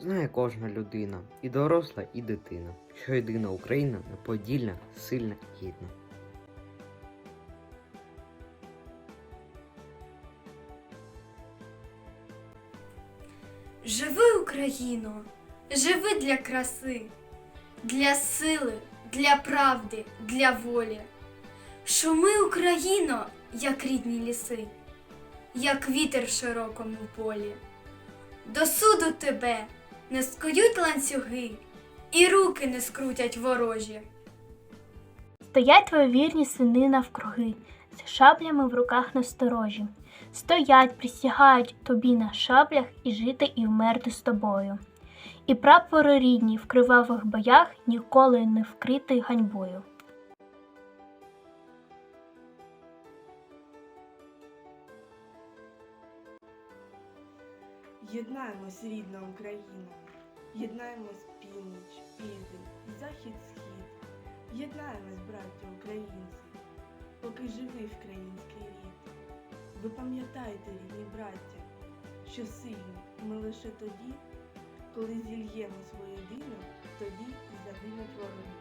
знає кожна людина, і доросла, і дитина, що єдина Україна неподільна, сильна, гідна. Живи, Україно, живи для краси, для сили, для правди, для волі. Шуми, Україно, як рідні ліси, як вітер в широкому полі. До суду тебе не скують ланцюги, і руки не скрутять ворожі. Стоять твої вірні сини навкруги, з шаблями в руках насторожі. Стоять, присягають тобі на шаблях і жити і вмерти з тобою. І прапори рідні в кривавих боях ніколи не вкритий ганьбою. Єднаємось, рідна Україна, єднаємось північ, південь, захід, схід. Єднаємось, браття українці, поки живий український рід. Ви пам'ятайте, рідні браття, що сильні ми лише тоді, коли зільємо своє дино, тоді і загинуть ворог.